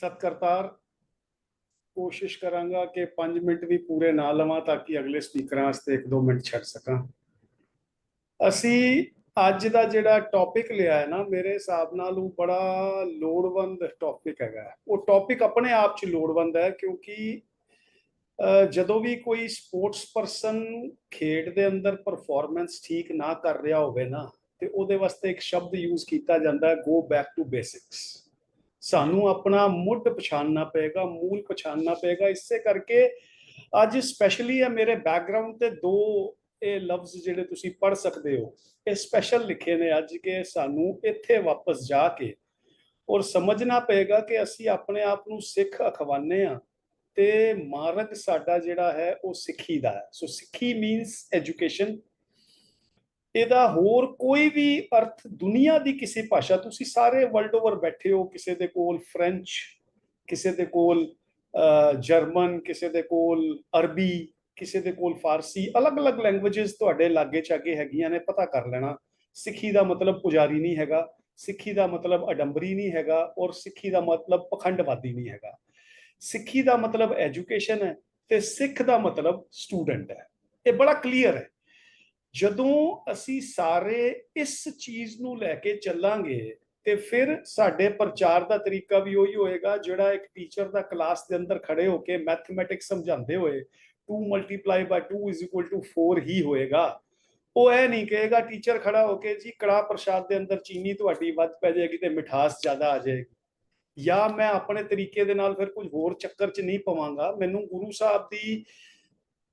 ਸਤਿਕਰਤਾਰ, ਕੋਸ਼ਿਸ਼ ਕਰਾਂਗਾ ਕਿ 5 ਮਿੰਟ ਵੀ ਪੂਰੇ ਨਾ ਲਵਾਂ ਤਾਂ ਕਿ ਅਗਲੇ ਸਪੀਕਰਾਂ ਵਾਸਤੇ 1-2 ਮਿੰਟ ਛੱਡ ਸਕਾਂ। ਅਸੀਂ ਅੱਜ ਦਾ ਜਿਹੜਾ ਟੌਪਿਕ ਲਿਆ ਹੈ ਨਾ, ਮੇਰੇ ਹਿਸਾਬ ਨਾਲ ਉਹ ਬੜਾ ਲੋੜਵੰਦ ਟੌਪਿਕ ਹੈਗਾ ਉਹ ਟੌਪਿਕ ਆਪਣੇ ਆਪ 'ਚ ਲੋੜਵੰਦ ਹੈ ਕਿਉਂਕਿ ਜਦੋਂ ਵੀ ਕੋਈ ਸਪੋਰਟਸ ਪਰਸਨ ਖੇਡ ਦੇ ਅੰਦਰ ਪਰਫਾਰਮੈਂਸ ਠੀਕ ਨਾ ਕਰ ਰਿਹਾ ਹੋਵੇ ਨਾ, ਤੇ ਉਹਦੇ ਵਾਸਤੇ ਇੱਕ ਸ਼ਬਦ ਯੂਜ਼ ਕੀਤਾ ਜਾਂਦਾ ਹੈ ਗੋ ਬੈਕ ਟੂ ਬੇਸਿਕਸ ਸਾਨੂੰ ਆਪਣਾ ਮੁੱਢ ਪਛਾਣਨਾ ਪਏਗਾ, ਮੂਲ ਪਛਾਣਨਾ ਪਏਗਾ। ਇਸੇ ਕਰਕੇ ਅੱਜ ਸਪੈਸ਼ਲੀ ਹੈ ਮੇਰੇ ਬੈਕਗ੍ਰਾਉਂਡ ਤੇ ਦੋ ਇਹ ਲਫ਼ਜ਼ ਜਿਹੜੇ ਤੁਸੀਂ ਪੜ੍ਹ ਸਕਦੇ ਹੋ, ਇਹ ਸਪੈਸ਼ਲ ਲਿਖੇ ਨੇ ਅੱਜ ਕਿ ਸਾਨੂੰ ਇੱਥੇ ਵਾਪਸ ਜਾ ਕੇ ਔਰ ਸਮਝਣਾ ਪਏਗਾ ਕਿ ਅਸੀਂ ਆਪਣੇ ਆਪ ਨੂੰ ਸਿੱਖ ਅਖਵਾਨੇ ਆ ਤੇ ਮਾਰਗ ਸਾਡਾ ਜਿਹੜਾ ਹੈ ਉਹ ਸਿੱਖੀ ਦਾ ਹੈ। ਸੋ ਸਿੱਖੀ ਮੀਨਸ ਐਜੂਕੇਸ਼ਨ ਇਹਦਾ ਹੋਰ ਕੋਈ ਵੀ ਅਰਥ ਦੁਨੀਆ ਦੀ ਕਿਸੇ ਭਾਸ਼ਾ, ਤੁਸੀਂ ਸਾਰੇ ਵਰਲਡ ਓਵਰ ਬੈਠੇ ਹੋ, ਕਿਸੇ ਦੇ ਕੋਲ ਫ੍ਰੈਂਚ ਕਿਸੇ ਦੇ ਕੋਲ ਜਰਮਨ ਕਿਸੇ ਦੇ ਕੋਲ ਅਰਬੀ ਕਿਸੇ ਦੇ ਕੋਲ ਫਾਰਸੀ ਅਲੱਗ-ਅਲੱਗ ਲੈਂਗੁਏਜਸ ਤੁਹਾਡੇ ਲਾਗੇ ਚਾਗੇ ਹੈਗੀਆਂ ਨੇ, ਪਤਾ ਕਰ ਲੈਣਾ। ਸਿੱਖੀ ਦਾ ਮਤਲਬ ਪੁਜਾਰੀ ਨਹੀਂ ਹੈਗਾ, ਸਿੱਖੀ ਦਾ ਮਤਲਬ ਅਡੰਬਰੀ ਨਹੀਂ ਹੈਗਾ, ਔਰ ਸਿੱਖੀ ਦਾ ਮਤਲਬ ਪਖੰਡਵਾਦੀ ਨਹੀਂ ਹੈਗਾ। ਸਿੱਖੀ ਦਾ ਮਤਲਬ ਐਜੂਕੇਸ਼ਨ ਹੈ ਤੇ ਸਿੱਖ ਦਾ ਮਤਲਬ ਸਟੂਡੈਂਟ ਹੈ। ਇਹ ਬੜਾ ਕਲੀਅਰ ਹੈ। ਜਦੋਂ ਅਸੀਂ ਸਾਰੇ ਇਸ ਚੀਜ਼ ਨੂੰ ਲੈ ਕੇ ਚੱਲਾਂਗੇ, ਤੇ ਫਿਰ ਸਾਡੇ ਪ੍ਰਚਾਰ ਦਾ ਤਰੀਕਾ ਵੀ ਉਹੀ ਹੋਏਗਾ, ਜਿਹੜਾ ਇੱਕ ਟੀਚਰ ਦਾ ਕਲਾਸ ਦੇ ਅੰਦਰ ਖੜੇ ਹੋ ਕੇ ਮੈਥਮੈਟਿਕਸ ਸਮਝਾਉਂਦੇ ਹੋਏ 2 ਮਲਟੀਪਲਾਈ ਬਾਈ 2 4 ਹੀ ਹੋਏਗਾ। ਉਹ ਇਹ ਨਹੀਂ ਕਹੇਗਾ ਟੀਚਰ ਖੜਾ ਹੋ ਕੇ, ਜੀ ਕੜਾ ਪ੍ਰਸ਼ਾਦ ਦੇ ਅੰਦਰ ਚੀਨੀ ਤੁਹਾਡੀ ਵੱਧ ਪੈ ਜਾਏਗੀ ਤੇ ਮਿਠਾਸ ਜ਼ਿਆਦਾ ਆ ਜਾਏਗੀ। ਜਾਂ ਮੈਂ ਆਪਣੇ ਤਰੀਕੇ ਦੇ ਨਾਲ ਫਿਰ ਕੁਝ ਹੋਰ ਚੱਕਰ 'ਚ ਨਹੀਂ ਪਵਾਂਗਾ। ਮੈਨੂੰ ਗੁਰੂ ਸਾਹਿਬ ਦੀ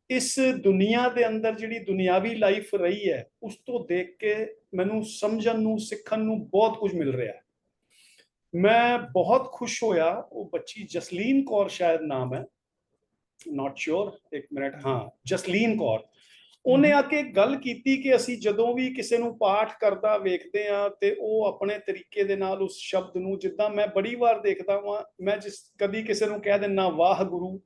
ਇਸ ਦੁਨੀਆ ਦੇ ਅੰਦਰ ਜਿਹੜੀ ਦੁਨਿਆਵੀ ਲਾਈਫ ਰਹੀ ਹੈ, ਉਸ ਤੋਂ ਦੇਖ ਕੇ ਮੈਨੂੰ ਸਮਝਣ ਨੂੰ, ਸਿੱਖਣ ਨੂੰ ਬਹੁਤ ਕੁਝ ਮਿਲ ਰਿਹਾ ਹੈ। ਮੈਂ ਬਹੁਤ ਖੁਸ਼ ਹੋਇਆ, ਉਹ ਬੱਚੀ ਜਸਲੀਨ ਕੌਰ ਸ਼ਾਇਦ ਨਾਮ ਹੈ। ਨਾਟ ਸ਼ੋਰ ਇੱਕ ਮਿੰਟ, ਹਾਂ, ਜਸਲੀਨ ਕੌਰ। ਉਹਨੇ ਆ ਕੇ ਗੱਲ ਕੀਤੀ ਕਿ ਅਸੀਂ ਜਦੋਂ ਵੀ ਕਿਸੇ ਨੂੰ ਪਾਠ ਕਰਦਾ ਵੇਖਦੇ ਆ ਤੇ ਉਹ ਆਪਣੇ ਤਰੀਕੇ ਦੇ ਨਾਲ ਉਸ ਸ਼ਬਦ ਨੂੰ, ਜਿੱਦਾਂ ਮੈਂ ਬੜੀ ਵਾਰ ਦੇਖਦਾ ਵਾਂ, ਮੈਂ ਜਿਸ ਕਦੀ ਕਿਸੇ ਨੂੰ ਕਹਿ ਦਿੰਨਾ ਵਾਹਿਗੁਰੂ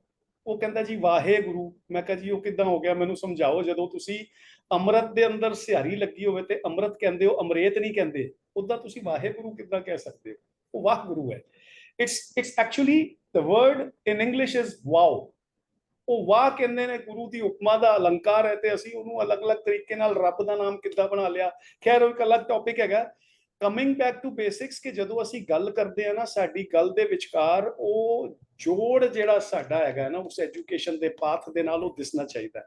ਉਹ ਕਹਿੰਦਾ ਜੀ, ਵਾਹਿਗੁਰੂ, ਮੈਂ ਕਹਾਂ ਜੀ, ਉਹ ਕਿਦਾਂ ਹੋ ਗਿਆ? ਮੈਨੂੰ ਸਮਝਾਓ, ਜਦੋਂ ਤੁਸੀਂ ਅੰਮ੍ਰਿਤ ਦੇ ਅੰਦਰ ਸਿਹਾਰੀ ਲੱਗੀ ਹੋਵੇ ਤੇ ਅੰਮ੍ਰਿਤ ਕਹਿੰਦੇ ਹੋ, ਅਮਰੇਤ ਨਹੀਂ ਕਹਿੰਦੇ, ਉਦਾਂ ਤੁਸੀਂ ਵਾਹਿਗੁਰੂ ਕਿਦਾਂ ਕਹਿ ਸਕਦੇ ਹੋ? ਉਹ ਵਾਹਿਗੁਰੂ ਹੈ। It's it's actually the word in English is wow ਉਹ ਵਾਹ ਕਹਿੰਦੇ ਨੇ, ਗੁਰੂ ਦੀ ਉਪਮਾ ਦਾ ਅਲੰਕਾਰ ਹੈ ਤੇ ਅਸੀਂ ਉਹਨੂੰ ਅਲੱਗ-ਅਲੱਗ ਤਰੀਕੇ ਨਾਲ ਰੱਬ ਦਾ ਨਾਮ ਕਿੱਦਾਂ ਬਣਾ ਲਿਆ? ਖੈਰ, ਉਹ ਇੱਕ ਅਲੱਗ ਟੌਪਿਕ ਹੈਗਾ। ਕਮਿੰਗ ਬੈਕ ਟੂ ਬੇਸਿਕਸ ਕਿ ਜਦੋਂ ਅਸੀਂ ਗੱਲ ਕਰਦੇ ਆ ਨਾ ਸਾਡੀ ਗੱਲ ਦੇ ਵਿਚਕਾਰ, ਉਹ ਜੋੜ ਜਿਹੜਾ ਸਾਡਾ ਹੈਗਾ ਨਾ, ਉਸ ਐਜੂਕੇਸ਼ਨ ਦੇ ਪਾਥ ਦੇ ਨਾਲ ਉਹ ਦਿਸਣਾ ਚਾਹੀਦਾ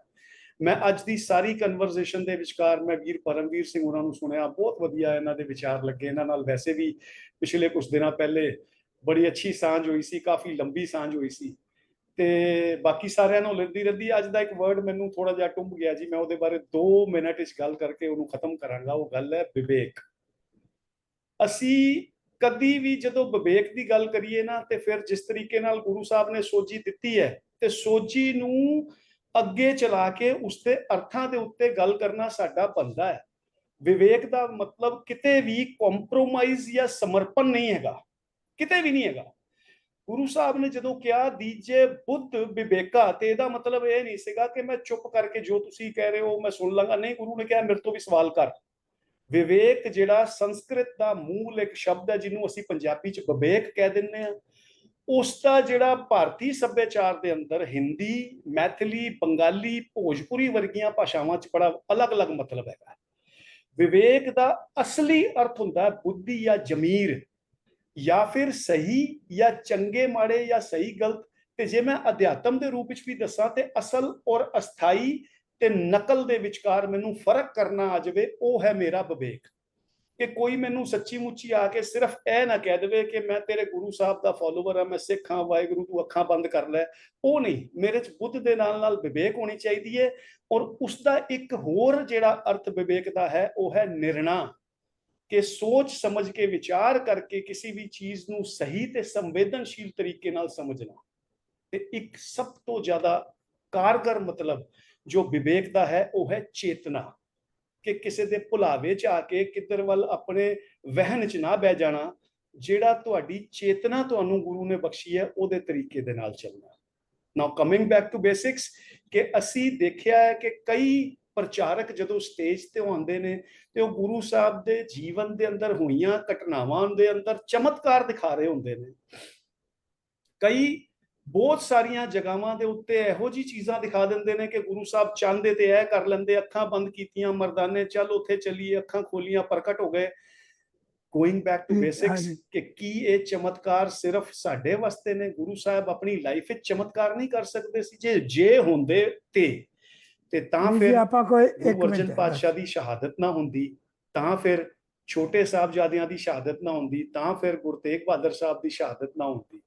ਮੈਂ ਅੱਜ ਦੀ ਸਾਰੀ ਕਨਵਰਸੇਸ਼ਨ ਦੇ ਵਿਚਕਾਰ ਮੈਂ ਵੀਰ ਪਰਮਵੀਰ ਸਿੰਘ ਉਹਨਾਂ ਨੂੰ ਸੁਣਿਆ, ਬਹੁਤ ਵਧੀਆ ਇਹਨਾਂ ਦੇ ਵਿਚਾਰ ਲੱਗੇ। ਇਹਨਾਂ ਨਾਲ ਵੈਸੇ ਵੀ ਪਿਛਲੇ ਕੁਝ ਦਿਨਾਂ ਪਹਿਲੇ ਬੜੀ ਅੱਛੀ ਸਾਂਝ ਹੋਈ ਸੀ, ਕਾਫੀ ਲੰਬੀ ਸਾਂਝ ਹੋਈ ਸੀ। ਤੇ ਬਾਕੀ ਸਾਰਿਆਂ ਨੂੰ ਲੈਂਦੀ ਰਹਿੰਦੀ, ਅੱਜ ਦਾ ਇੱਕ ਵਰਡ ਮੈਨੂੰ ਥੋੜਾ ਜਿਹਾ ਟੁੰਬ ਗਿਆ ਜੀ, ਮੈਂ ਉਹਦੇ ਬਾਰੇ 2 ਮਿੰਟ ਵਿੱਚ ਗੱਲ ਕਰਕੇ ਉਹਨੂੰ ਖਤਮ ਕਰਾਂਗਾ। ਉਹ ਗੱਲ ਹੈ ਵਿਵੇਕ। ਅਸੀਂ ਕਦੀ ਵੀ ਜਦੋਂ ਵਿਵੇਕ ਦੀ ਗੱਲ ਕਰੀਏ ਨਾ, ਤੇ ਫਿਰ ਜਿਸ ਤਰੀਕੇ ਨਾਲ ਗੁਰੂ ਸਾਹਿਬ ਨੇ ਸੋਝੀ ਦਿੱਤੀ ਹੈ, ਤੇ ਸੋਝੀ ਨੂੰ ਅੱਗੇ ਚਲਾ ਕੇ ਉਸ ਦੇ ਅਰਥਾਂ ਦੇ ਉੱਤੇ ਗੱਲ ਕਰਨਾ ਸਾਡਾ ਬੰਦਾ ਹੈ। ਵਿਵੇਕ ਦਾ ਮਤਲਬ ਕਿਤੇ ਵੀ ਕੰਪਰੋਮਾਈਜ਼ ਜਾਂ ਸਮਰਪਣ ਨਹੀਂ ਹੈਗਾ। ਕਿਤੇ ਵੀ ਨਹੀਂ ਹੈਗਾ। ਗੁਰੂ ਸਾਹਿਬ ਨੇ ਜਦੋਂ ਕਿਹਾ, ਦੀਜੇ ਬੁੱਧ ਵਿਵੇਕਾ, ਤੇ ਇਹਦਾ ਮਤਲਬ ਇਹ ਨਹੀਂ ਸੀਗਾ ਕਿ ਮੈਂ ਚੁੱਪ ਕਰਕੇ ਜੋ ਤੁਸੀਂ ਕਹਿ ਰਹੇ ਹੋ ਮੈਂ ਸੁਣ ਲਾਂਗਾ। ਨਹੀਂ, ਗੁਰੂ ਨੇ ਕਿਹਾ, ਮੇਰੇ ਤੋਂ ਵੀ ਸਵਾਲ ਕਰ। ਵਿਵੇਕ ਜਿਹੜਾ ਸੰਸਕ੍ਰਿਤ ਦਾ ਮੂਲ ਇੱਕ ਸ਼ਬਦ ਹੈ ਜਿਹਨੂੰ ਅਸੀਂ ਪੰਜਾਬੀ ਚ ਵਿਵੇਕ ਕਹਿ ਦਿੰਦੇ ਆ ਉਸ ਦਾ ਜਿਹੜਾ ਭਾਰਤੀ ਸੱਭਿਆਚਾਰ ਦੇ ਅੰਦਰ ਹਿੰਦੀ, ਮੈਥਲੀ, ਬੰਗਾਲੀ, ਭੋਜਪੁਰੀ ਵਰਗੀਆਂ ਭਾਸ਼ਾਵਾਂ ਚ ਬੜਾ ਅਲੱਗ-ਅਲੱਗ ਮਤਲਬ ਹੈਗਾ। ਵਿਵੇਕ ਦਾ ਅਸਲੀ ਅਰਥ ਹੁੰਦਾ ਬੁੱਧੀ ਜਾਂ ਜ਼ਮੀਰ, ਜਾਂ ਫਿਰ ਸਹੀ ਜਾਂ ਚੰਗੇ ਮਾੜੇ ਜਾਂ ਸਹੀ ਗਲਤ। ਤੇ ਜੇ ਮੈਂ ਅਧਿਆਤਮ ਦੇ ਰੂਪ ਵਿੱਚ ਵੀ ਦੱਸਾਂ ਤੇ ਅਸਲ ਔਰ ਅਸਥਾਈ ਤੇ ਨਕਲ ਦੇ ਵਿਚਕਾਰ ਮੈਨੂੰ ਫ਼ਰਕ ਕਰਨਾ ਆ ਜਾਵੇ, ਉਹ ਹੈ ਮੇਰਾ ਵਿਵੇਕ। ਕਿ ਕੋਈ ਮੈਨੂੰ ਸੱਚੀ ਮੁੱਚੀ ਆ ਕੇ ਸਿਰਫ ਇਹ ਨਾ ਕਹਿ ਦੇਵੇ ਕਿ ਮੈਂ ਤੇਰੇ ਗੁਰੂ ਸਾਹਿਬ ਦਾ ਫਾਲੋਵਰ ਆ, ਮੈਂ ਸਿੱਖ ਹਾਂ, ਵਾਹਿਗੁਰੂ ਤੂੰ ਅੱਖਾਂ ਬੰਦ ਕਰ ਲੈ। ਉਹ ਨਹੀਂ, ਮੇਰੇ ਚ ਬੁੱਧ ਦੇ ਨਾਲ ਨਾਲ ਵਿਵੇਕ ਹੋਣੀ ਚਾਹੀਦੀ ਹੈ ਔਰ ਉਸ ਦਾ ਇੱਕ ਹੋਰ ਜਿਹੜਾ ਅਰਥ ਵਿਵੇਕ ਦਾ ਹੈ, ਉਹ ਹੈ ਨਿਰਣਾ। ਕਿ ਸੋਚ ਸਮਝ ਕੇ ਵਿਚਾਰ ਕਰਕੇ ਕਿਸੇ ਵੀ ਚੀਜ਼ ਨੂੰ ਸਹੀ ਤੇ ਸੰਵੇਦਨਸ਼ੀਲ ਤਰੀਕੇ ਨਾਲ ਸਮਝਣਾ। ਤੇ ਇੱਕ ਸਭ ਤੋਂ ਜ਼ਿਆਦਾ ਕਾਰਗਰ ਮਤਲਬ ਜੋ ਵਿਵੇਕ ਦਾ ਹੈ, ਉਹ ਹੈ ਚੇਤਨਾ। ਕਿ ਕਿਸੇ ਦੇ ਭੁਲਾਵੇ ਚ ਆ ਕੇ ਕਿੱਧਰ ਵੱਲ ਆਪਣੇ ਵਹਿਨ ਚ ਨਾ ਬਹਿ ਜਾਣਾ, ਜਿਹੜਾ ਤੁਹਾਡੀ ਚੇਤਨਾ ਤੁਹਾਨੂੰ ਗੁਰੂ ਨੇ ਬਖਸ਼ੀ ਹੈ, ਉਹਦੇ ਤਰੀਕੇ ਦੇ ਨਾਲ ਚੱਲਣਾ। Now coming back to basics ਕਿ ਅਸੀਂ ਦੇਖਿਆ ਹੈ ਕਿ ਕਈ ਪ੍ਰਚਾਰਕ ਜਦੋਂ ਸਟੇਜ ਤੇ ਆਉਂਦੇ ਨੇ, ਤੇ ਉਹ ਗੁਰੂ ਸਾਹਿਬ ਦੇ ਜੀਵਨ ਦੇ ਅੰਦਰ ਹੋਈਆਂ ਘਟਨਾਵਾਂ ਦੇ ਅੰਦਰ ਚਮਤਕਾਰ ਦਿਖਾ ਰਹੇ ਹੁੰਦੇ ਨੇ। ਕਈ ਬਹੁਤ ਸਾਰੀਆਂ ਜਗ੍ਹਾਵਾਂ ਦੇ ਉੱਤੇ ਇਹੋ ਜੀ ਚੀਜ਼ਾਂ ਦਿਖਾ ਦਿੰਦੇ ਨੇ ਕਿ ਗੁਰੂ ਸਾਹਿਬ ਚਾਹੁੰਦੇ ਤੇ ਇਹ ਕਰ ਲੈਂਦੇ ਅੱਖਾਂ ਬੰਦ ਕੀਤੀਆਂ ਮਰਦਾਨੇ ਚੱਲ ਉੱਥੇ ਚੱਲੀਏ ਅੱਖਾਂ ਖੋਲੀਆਂ ਪ੍ਰਗਟ ਹੋ ਗਏ। Going back to basics. ਕਿ ਕੀ ਇਹ ਚਮਤਕਾਰ ਸਿਰਫ ਸਾਡੇ ਵਾਸਤੇ ਨੇ? ਗੁਰੂ ਸਾਹਿਬ ਆਪਣੀ ਲਾਈਫ ਵਿੱਚ ਚਮਤਕਾਰ ਨਹੀਂ ਕਰ ਸਕਦੇ ਸੀ। ਜੇ ਜੇ ਹੁੰਦੇ ਤੇ ਤੇ ਤਾਂ ਫਿਰ ਆਪਾਂ ਕੋਈ ਇੱਕ ਮਿੰਟ ਪਾਤਸ਼ਾਹ ਦੀ ਸ਼ਹਾਦਤ ਨਾ ਹੁੰਦੀ ਤਾਂ ਫਿਰ ਛੋਟੇ ਸਾਹਿਬਜ਼ਾਦਿਆਂ ਦੀ ਸ਼ਹਾਦਤ ਨਾ ਹੁੰਦੀ ਤਾਂ ਫਿਰ ਗੁਰੂ ਤੇਗ ਬਹਾਦਰ ਸਾਹਿਬ ਦੀ ਸ਼ਹਾਦਤ ਨਾ ਹੁੰਦੀ।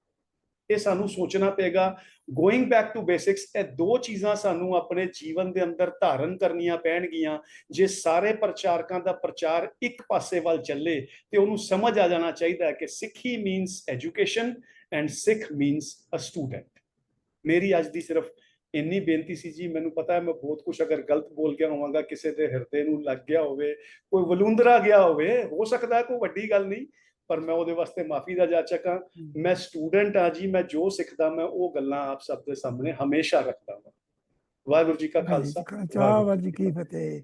ਇਹ ਸਾਨੂੰ ਸੋਚਣਾ ਪਏਗਾ। ਗੋਇੰਗ ਬੈਕ ਟੂ ਬੇਸਿਕਸ ਇਹ ਦੋ ਚੀਜ਼ਾਂ ਸਾਨੂੰ ਆਪਣੇ ਜੀਵਨ ਦੇ ਅੰਦਰ ਧਾਰਨ ਕਰਨੀਆਂ ਪੈਣਗੀਆਂ। ਜੇ ਸਾਰੇ ਪ੍ਰਚਾਰਕਾਂ ਦਾ ਪ੍ਰਚਾਰ ਇੱਕ ਪਾਸੇ ਵੱਲ ਚੱਲੇ, ਤੇ ਉਹਨੂੰ ਸਮਝ ਆ ਜਾਣਾ ਚਾਹੀਦਾ ਹੈ ਕਿ Sikhi means education and Sikh means a student ਮੇਰੀ ਅੱਜ ਦੀ ਸਿਰਫ ਇੰਨੀ ਬੇਨਤੀ ਸੀ ਜੀ, ਮੈਨੂੰ ਪਤਾ ਹੈ ਮੈਂ ਬਹੁਤ ਕੁਝ ਅਗਰ ਗਲਤ ਬੋਲ ਗਿਆ ਹੋਵਾਂਗਾ ਕਿਸੇ ਦੇ ਹਿਰਦੇ ਨੂੰ ਲੱਗ ਗਿਆ ਹੋਵੇ, ਕੋਈ ਵਲੂੰਦਰਾ ਗਿਆ ਹੋਵੇ, ਹੋ ਸਕਦਾ ਕੋਈ ਵੱਡੀ ਗੱਲ ਨਹੀਂ। ਪਰ ਮੈਂ ਉਹਦੇ ਵਾਸਤੇ ਮਾਫੀ ਦਾ ਜਾਚਕ ਹਾਂ। ਮੈਂ ਸਟੂਡੈਂਟ ਆ ਜੀ ਮੈਂ ਜੋ ਸਿੱਖਦਾ ਮੈਂ ਉਹ ਗੱਲਾਂ ਆਪ ਸਭ ਦੇ ਸਾਹਮਣੇ ਹਮੇਸ਼ਾ ਰੱਖਦਾ ਹਾਂ ਵਾਹਿਗੁਰੂ ਜੀ ਕਾ ਖਾਲਸਾ। ਚਾਹ ਵਾਜੀ ਕੀ ਫਤਿਹ।